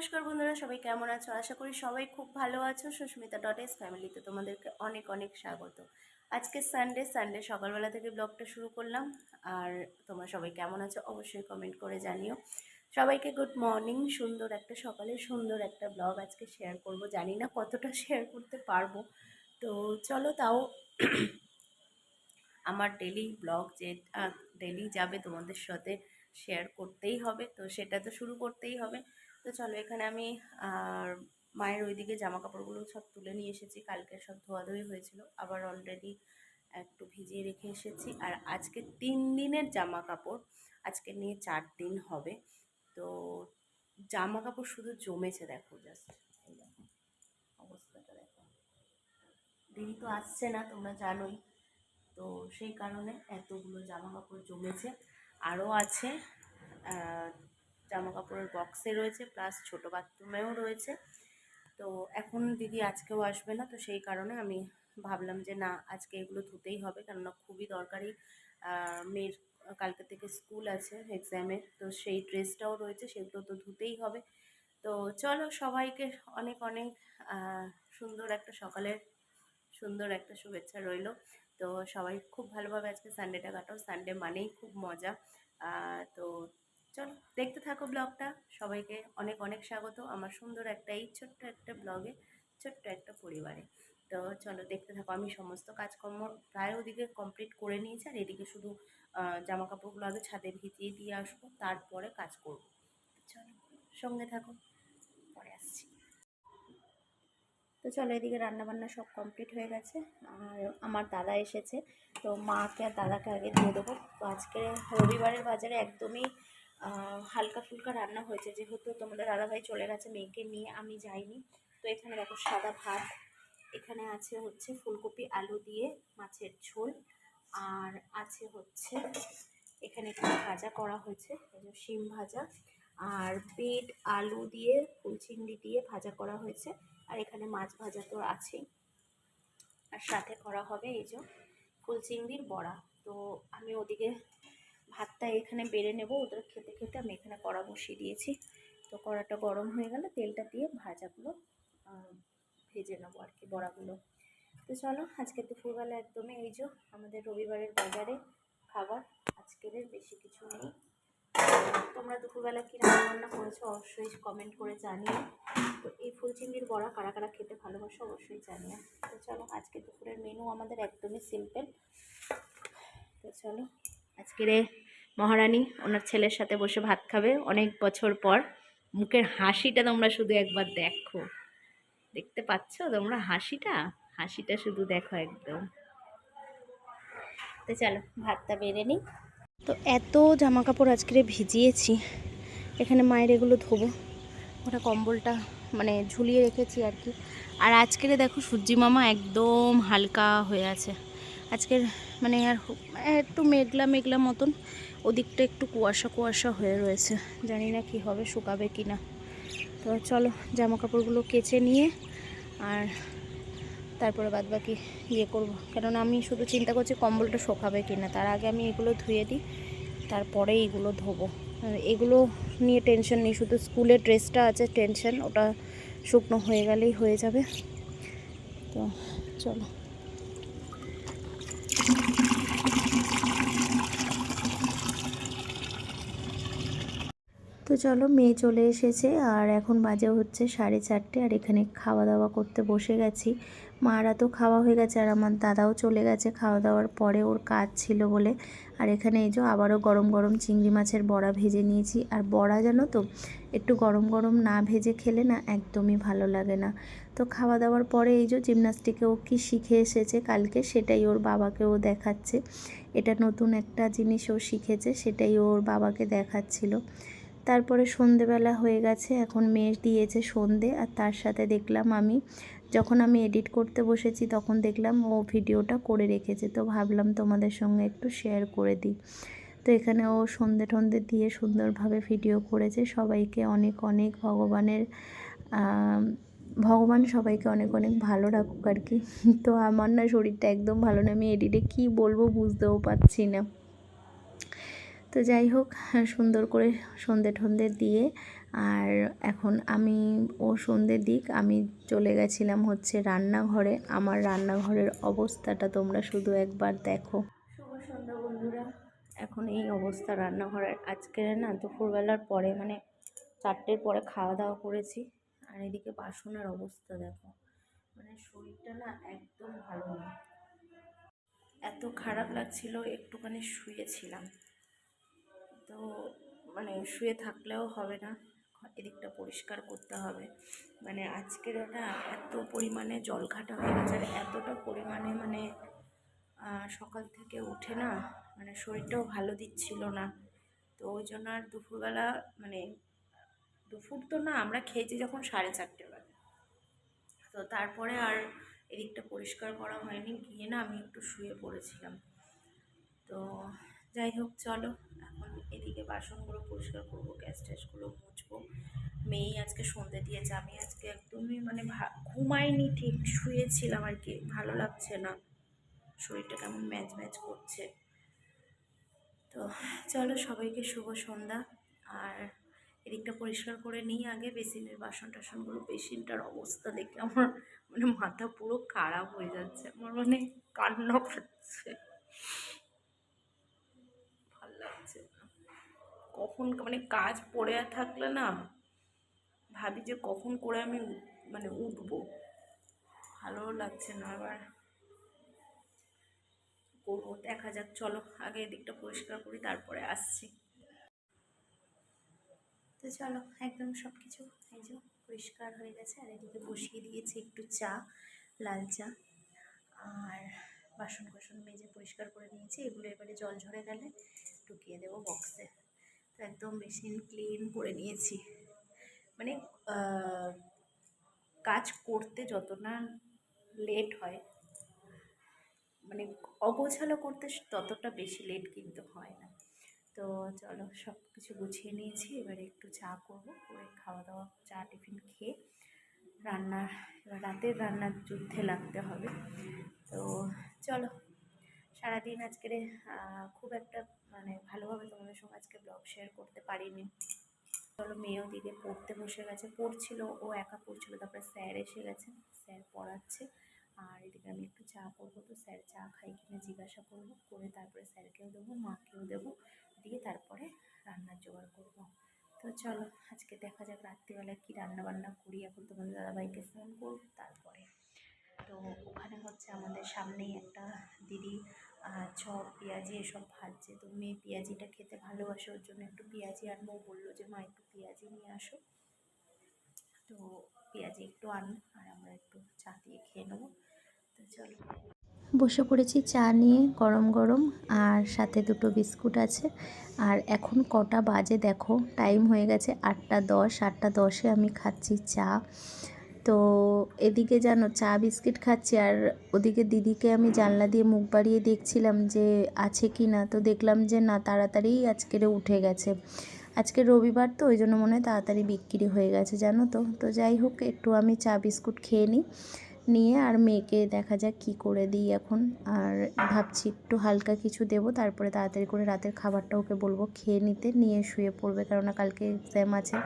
নমস্কার বন্ধুরা, সবাই কেমন আছো? আশা করি সবাই খুব ভালো আছো। সুস্মিতা ডট এস ফ্যামিলিতে তোমাদেরকে অনেক অনেক স্বাগত। আজকে সানডে সানডে সকালবেলা থেকে ব্লগটা শুরু করলাম। আর তোমরা সবাই কেমন আছো অবশ্যই কমেন্ট করে জানিও। সবাইকে গুড মর্নিং সুন্দর একটা সকালে সুন্দর একটা ব্লগ আজকে শেয়ার করব। জানি না কতটা শেয়ার করতে পারব। তো চলো তাও আমার ডেলি ব্লগ যে ডেলি যাবে তোমাদের সাথে শেয়ার করতেই হবে। তো সেটা তো শুরু করতেই হবে। তো চলো এখানে আমি মায়ের ওইদিকে জামা কাপড়গুলো সব তুলে নিয়ে এসেছি। কালকে সব ধোয়াধুয়ি হয়েছিল, আবার অলরেডি একটু ভিজিয়ে রেখে এসেছি। আর আজকে তিন দিনের জামা কাপড় আজকে নিয়ে চার দিন হবে। তো জামা কাপড় শুধু জমেছে দেখো জাস্ট এই দেখো, অবস্থাটা দেখো। দিদি তো আসছে না, তোমরা জানোই। তো সেই কারণে এতগুলো জামা কাপড় জমেছে। আরও আছে জামা কাপড়ের বক্সে রয়েছে প্লাস ছোটো বাথরুমেও রয়েছে। তো এখন দিদি আজকেও আসবে না, তো সেই কারণে আমি ভাবলাম যে না, আজকে এগুলো ধুতেই হবে, কেননা খুবই দরকারি। মেয়ের কালকে থেকে স্কুল আছে এক্সামের তো সেই ড্রেসটাও রয়েছে, সেগুলো তো ধুতেই হবে। তো চলো সবাইকে অনেক অনেক সুন্দর একটা সকালের, সুন্দর একটা শুভেচ্ছা রইল। তো সবাই খুব ভালোভাবে আজকে সানডেটা কাটাও। সানডে মানেই খুব মজা। তো দেখতে থাকো ব্লগটা। সবাইকে অনেক অনেক স্বাগত আমার সুন্দর একটা, এই ছোট্ট একটা ব্লগে, ছোট্ট একটা পরিবারে। তো চলো দেখতে থাকো, আমি সমস্ত কাজকর্ম প্রায় ওদিকে কমপ্লিট করে নিয়েছি আর এদিকে শুধু জামা কাপড়গুলো আগে ছাদে ভিজিয়ে দিয়ে আসব, তারপরে কাজ করব। চলো, সঙ্গে থাকো, পরে আসছি। তো চলো এদিকে রান্নাবান্না সব কমপ্লিট হয়ে গেছে। আর আমার দাদা এসেছে, তো মাকে আর দাদাকে আগে দিয়ে দেবো। আজকে রবিবারের বাজারে একদমই হালকা ফুলকা রান্না হয়েছে। যেহেতু তোমাদের দাদাভাই চলে গেছে, মেয়েকে নিয়ে আমি যাইনি। তো এখানে দেখো সাদা ভাত, এখানে আছে হচ্ছে ফুলকপি, আলু দিয়ে মাছের ঝোল, আর আছে হচ্ছে এখানে একটু ভাজা করা হয়েছে শিম ভাজা, আর পেট আলু দিয়ে, ফুল চিংড়ি দিয়ে ভাজা করা হয়েছে, আর এখানে মাছ ভাজা তো আছেই। আর সাথে করা হবে এই যে ফুল চিংড়ির বড়া। তো আমি ওদিকে ভাতটা এখানে বেড়ে নেব, ওদের খেতে খেতে আমি এখানে কড়া বসিয়ে দিয়েছি। তো কড়াটা গরম হয়ে গেলে তেলটা দিয়ে ভাজাগুলো ভেজে নেব আর কি বড়াগুলো। তো চলো, আজকে দুপুরবেলা একদমই এই যে আমাদের রবিবারের বাজারে খাবার, আজকের বেশি কিছু নেই। তোমরা দুপুরবেলা কী রান্না বান্না করেছ অবশ্যই কমেন্ট করে জানিও। তো এই ফুল চিংড়ির বড়া কারা কারা খেতে ভালোবাসো অবশ্যই জানিও। তো চলো, আজকে দুপুরের মেনু আমাদের একদমই সিম্পল তো চলো আজকের মহারানী ওনার ছেলের সাথে বসে ভাত খাবে। অনেক বছর পর মুখের হাসিটা তোমরা শুধু একবার দেখো। দেখতে পাচ্ছ তোমরা হাসিটা? হাসিটা শুধু দেখো একদম। তো চলো, ভাতটা বেড়ে নিই। তো এত জামা কাপড় আজকে ভিজিয়েছি, এখানে মায়ের এগুলো ধোবো। ওটা কম্বলটা মানে ঝুলিয়ে রেখেছি আর কি। আর আজকের দেখো সূর্যি মামা একদম হালকা হয়ে আছে। আজকের মানে আর একটু মেঘলা মেঘলা মতন, ওদিকটা একটু কুয়াশা কুয়াশা হয়ে রয়েছে। জানি না কি হবে, শুকাবে কি না। তো চলো জামা কাপড়গুলো কেচে নিয়ে আর তারপরে বাদ বাকি ইয়ে করব। কেননা আমি শুধু চিন্তা করছি কম্বলটা শোকাবে কি না। তার আগে আমি এগুলো ধুয়ে দিই, তারপরে এইগুলো ধোবো। এগুলো নিয়ে টেনশন নেই, শুধু স্কুলের ড্রেসটা আছে, টেনশন, ওটা শুকনো হয়ে গেলেই হয়ে যাবে। তো চলো। তো চলো, মেয়ে চলে এসেছে। আর এখন বাজে হচ্ছে সাড়ে চারটে, আর এখানে খাওয়া দাওয়া করতে বসে গেছি। মারা তো খাওয়া হয়ে গেছে, আর আমার দাদাও চলে গেছে খাওয়া দাওয়ার পরে, ওর কাজ ছিল বলে। আর এখানে এই যে আবারও গরম গরম চিংড়ি মাছের বড়া ভেজে নিয়েছি। আর বড়া জানো তো, একটু গরম গরম না ভেজে খেলে না একদমই ভালো লাগে না। তো খাওয়া দাওয়ার পরে এই যে জিমনাস্টিকে ও কী শিখে এসেছে কালকে, সেটাই ওর বাবাকেও দেখাচ্ছে। এটা নতুন একটা জিনিস ও শিখেছে, সেটাই ওর বাবাকে দেখাচ্ছিল। তারপরে সন্ধেবেলা হয়ে গেছে, এখন মেয়ে দিয়েছে সন্ধে আর তার সাথে দেখলাম আমি। যখন আমি এডিট করতে বসেছি তখন দেখলাম ও ভিডিওটা করে রেখেছে, তো ভাবলাম তোমাদের সঙ্গে একটু শেয়ার করে দিই। তো এখানে ও সন্ধে টন্ধে দিয়ে সুন্দরভাবে ভিডিও করেছে, সবাইকে অনেক অনেক ভগবানের ভগবান সবাইকে অনেক অনেক ভালো রাখুক আর কি। তো আমার না শরীরটা একদম ভালো না, আমি এডিটে কি বলব বুঝতেও পারছি না। তো যাই হোক, সুন্দর করে সন্ধে ঠন্দে দিয়ে, আর এখন আমি, ও সন্ধ্যের দিক, আমি চলে গেছিলাম হচ্ছে রান্নাঘরে। আমার রান্নাঘরের অবস্থাটা তোমরা শুধু একবার দেখো। বন্ধুরা। এখন এই অবস্থা রান্নাঘরের। আজকে না দুপুরবেলার পরে মানে চারটের পরে খাওয়া দাওয়া করেছি। আর এদিকে বাসনের অবস্থা দেখো। মানে শরীরটা না একদম ভালো না। এত খারাপ লাগছিল, একটুখানি শুয়েছিলাম। তো মানে শুয়ে থাকলেও হবে না। এদিকটা পরিষ্কার করতে হবে। মানে আজকের ওটা এত পরিমাণে জল ঘাটা হয়ে গেছে আর এতটা পরিমাণে মানে সকাল থেকে উঠে না মানে শরীরটাও ভালো দিচ্ছিল না। তো ওই জন্য আর দুপুরবেলা মানে দুপুর তো না আমরা খেয়েছি যখন সাড়ে চারটে বেলা। তো তারপরে আর এদিকটা পরিষ্কার করা হয়নি, গিয়ে না আমি একটু শুয়ে পড়েছিলাম। তো যাই হোক, চলো। এদিকে বাসনগুলো পরিষ্কার করব, গ্যাস ট্যাসগুলো মুছবো। মেয়েই আজকে সন্ধে দিয়েছে, আমি আজকে একদমই মানে ঘুমাইনি ঠিক, শুয়েছিলাম আর কি, ভালো লাগছে না। শরীরটা কেমন ম্যাচ ম্যাচ করছে। তো চলো সবাইকে শুভ সন্ধ্যা। আর এদিকটা পরিষ্কার করে নিই আগে, বেসিনের বাসন টাসনগুলো, বেসিনটার অবস্থা দেখে আমার মানে মাথা পুরো খারাপ হয়ে যাচ্ছে, আমার মানে কান্না পাচ্ছে ভালো লাগছে না কখন মানে কাজ পড়ে থাকলে না ভাবি যে কখন করে আমি মানে উঠবো। ভালো লাগছে না আবার। করব, দেখা যাক, চলো, আগে এদিকটা পরিষ্কার করি, তারপরে আসছি। তো চলো, একদম সব কিছু এই যে পরিষ্কার হয়ে গেছে, আর এদিকে বসিয়ে দিয়েছি একটু চা, লাল চা। আর বাসন কোসন মেজে পরিষ্কার করে নিয়েছি, এগুলো এবারে জল ঝরে গেলে ঢুকিয়ে দেবো বক্সে একদম মেশিন ক্লিন করে নিয়েছি। মানে কাজ করতে যত না লেট হয় মানে অগোছালো করতে ততটা বেশি লেট কিন্তু হয় না। তো চলো সব কিছু গুছিয়ে নিয়েছি, এবারে একটু চা করব, করে খাওয়া দাওয়া চা, টিফিন খেয়ে রান্না, এবার রাতের রান্নার যুদ্ধে লাগতে হবে। তো চলো, সারাদিন আজকের খুব একটা মানে ভালোভাবে তোমাদের সঙ্গে আজকে ব্লগ শেয়ার করতে পারিনি। চলো মেয়েও দিদি পড়তে বসে গেছে। পড়ছিল, ও একা পড়ছিল, তারপরে স্যার এসে গেছে, স্যার পড়াচ্ছে। আর এদিকে আমি একটু চা করব তো, স্যার চা খাই কিনা জিজ্ঞাসা করব, করে তারপরে স্যারকেও দেবো, মাকেও দেবো, দিয়ে তারপরে রান্নার জোগাড় করব। তো চলো, আজকে দেখা যাক রাত্রিবেলায় কী রান্না বান্না করি। এখন তোমাদের দাদাভাইকে ফোন করব, তারপরে। তো ওখানে হচ্ছে আমাদের সামনেই একটা দিদি আহ, চপ পেঁয়াজি এসব ভাজছে। তো মেয়ে পেঁয়াজিটা খেতে ভালোবাসে ওর জন্য একটু পেঁয়াজি আনব। বলল যে মা একটু পেঁয়াজি নিয়ে আসো। তো পেঁয়াজি একটু আনো আর আমরা একটু চা দিয়ে খেয়ে নেব। তো চলো। বসে পড়েছি চা নিয়ে গরম গরম আর সাথে দুটো বিস্কুট আছে। আর এখন কটা বাজে দেখো টাইম হয়ে গেছে আটটা দশ। আটটা দশে আমি খাচ্ছি চা। তো এদিকে জানো চা বিস্কিট খাচ্ছি আর ওদিকে দিদিকে আমি জানলা দিয়ে মুখ বাড়িয়ে দেখছিলাম যে আছে কি না। তো দেখলাম যে না তাড়াতাড়ি আজকেরে উঠে গেছে। আজকে রবিবার তো, ওই জন্য মনে হয় তাড়াতাড়ি বিক্রি হয়ে গেছে, জানো তো। তো যাই হোক, একটু আমি চা বিস্কুট খেয়ে নিই, নিয়ে আর মেয়েকে দেখা যাক কি করে দিই এখন। আর ভাবছি একটু হালকা কিছু দেবো, তারপরে তাড়াতাড়ি করে রাতের খাবারটা ওকে বলব, খেয়ে নিতে, নিয়ে শুয়ে পড়বে, কেননা কালকে এক্সাম আছে।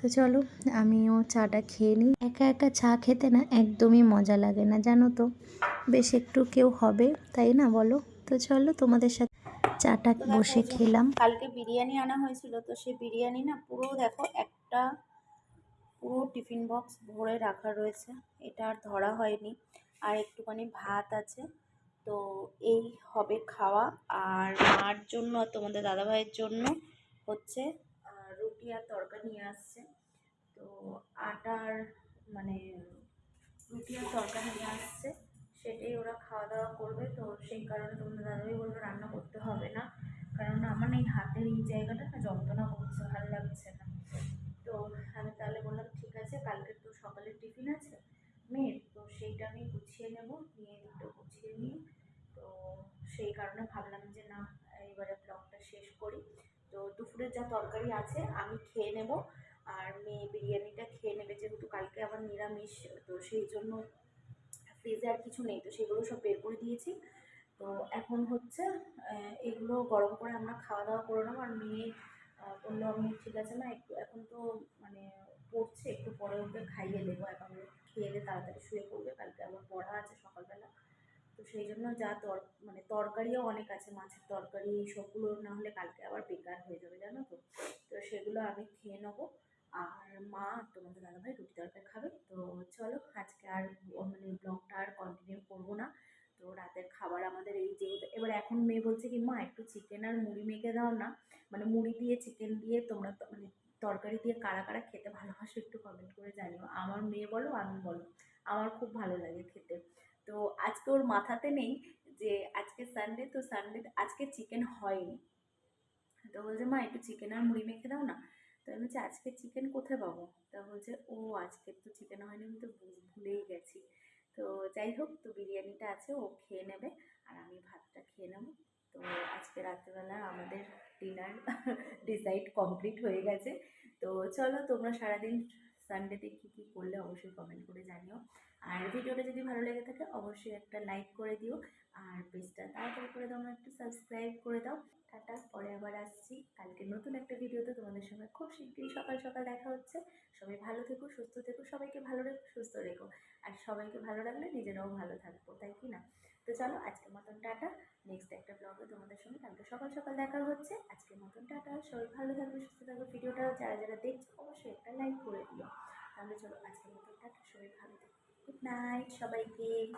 তো চলো আমিও চাটা খেয়ে নিই। একা একা চা খেতে না একদমই মজা লাগে না জানো তো। বেশ একটু কেউ হবে তাই না বলো? তো চলো তোমাদের সাথে চাটা বসে খেলাম। কালকে বিরিয়ানি আনা হয়েছিল তো সেই বিরিয়ানি না পুরো দেখো একটা পুরো টিফিন বক্স ভরে রাখা রয়েছে। এটা আর ধরা হয়নি। আর একটুখানি ভাত আছে। তো এই হবে খাওয়া। আর মার জন্য আর তোমাদের দাদাভাইয়ের জন্য হচ্ছে রুটি আর তরকা নিয়ে আসছে। তো আটার মানে রুটি আর তরকা নিয়ে আসছে। সেটাই ওরা খাওয়া দাওয়া করবে। তো সেই কারণে তোমাদের দাদাভাই বলল রান্না করতে হবে না। কারণ আমার এই হাতের এই জায়গাটা না যন্ত্রণা করছে, ভালো লাগছে না। তো আমি তাহলে বললাম, ঠিক আছে কালকে তো সকালের টিফিন আছে মেয়ের। তো সেইটা আমি গুছিয়ে নেব নিয়ে দুটো গুছিয়ে নিই তো সেই কারণে ভাবলাম যে না এবারে ব্লগটা শেষ করি তো দুপুরের যা তরকারি আছে আমি খেয়ে নেব। আর মেয়ে বিরিয়ানিটা খেয়ে নেবে যেহেতু কালকে আবার নিরামিষ, তো সেই জন্য ফ্রিজে আর কিছু নেই, তো সেগুলো সব বের করে দিয়েছি। তো এখন হচ্ছে এগুলো গরম করে আমরা খাওয়া দাওয়া করে নেব। আর মেয়ে বলল আমি ঠিক আছে না, একটু এখন তো মানে পড়ছে, একটু পরে ওকে খাইয়ে দেবো। এখন খেয়ে দিয়ে তাড়াতাড়ি শুয়ে পড়বে, কালকে আবার পড়া আছে সকালবেলা। তো সেই জন্য যা তর মানে তরকারিও অনেক আছে, মাছের তরকারি সবগুলো না হলে কালকে আবার বেকার হয়ে যাবে, জানো তো? তো সেগুলো আমি খেয়ে নেব। আর মা তোমাদের দাদাভাই রুটি তরকারি খাবে। তো চলো, আজকে আর মানে ব্লগটা আর কন্টিনিউ করব না। তো রাতের খাবার আমাদের এই যেহেতু এবার এখন মেয়ে বলছে কি, মা, একটু চিকেন আর মুড়ি মেখে দাও না। মানে মুড়ি দিয়ে চিকেন দিয়ে তোমরা মানে তরকারি দিয়ে কারা কারা খেতে ভালোবাসো একটু কমেন্ট করে জানিও। আমার মেয়ে বলো, আমি বলো। আমার খুব ভালো লাগে খেতে। তো আজকে ওর মাথাতে নেই যে আজকে সানডে তো সানডে আজকে চিকেন হয়নি। তো বলছে, মা, একটু চিকেন আর মুড়ি মেখে দাও না? তো আমি বলছি, আজকে চিকেন কোথায় পাবো? তা বলছে, ও, আজকে তো চিকেন হয়নি, আমি তো ভুলেই গেছি। তো যাই হোক, তো বিরিয়ানিটা আছে, ও খেয়ে নেবে আর আমি ভাতটা খেয়ে নেব। তো আজকে রাত্রেবেলা আমাদের ডিনার ডিসাইড কমপ্লিট হয়ে গেছে। তো চলো, তোমরা সারাদিন সানডেতে কী কী করলে অবশ্যই কমেন্ট করে জানিও। আর ভিডিওটা যদি ভালো লেগে থাকে, অবশ্যই একটা লাইক করে দিও। আর পেজটা তাড়াতাড়ি করে দাও একটু সাবস্ক্রাইব করে দাও। টাটা, পরে আবার আসছি। কালকে নতুন একটা ভিডিওতে তোমাদের সঙ্গে খুব শীঘ্রই সকাল সকাল দেখা হচ্ছে। সবাই ভালো থেকো, সুস্থ থেকো, সবাইকে ভালো রেখো, সুস্থ রেখো। আর সবাইকে ভালো রাখলে নিজেরাও ভালো থাকব, তাই কি না? তো চলো, আজকের মতন টাটা। নেক্সট একটা ব্লগে তোমাদের সঙ্গে কালকে সকাল সকাল দেখা হচ্ছে। আজকের মতন টাটা। সবাই ভালো থাকবে, সুস্থ থাকবে। ভিডিওটা যারা যারা দেখছ, অবশ্যই একটা লাইক করে দিও। তাহলে চলো, আজকের মতন টাটা। সবাই ভালো থাকবে গুড নাইট সবাইকে।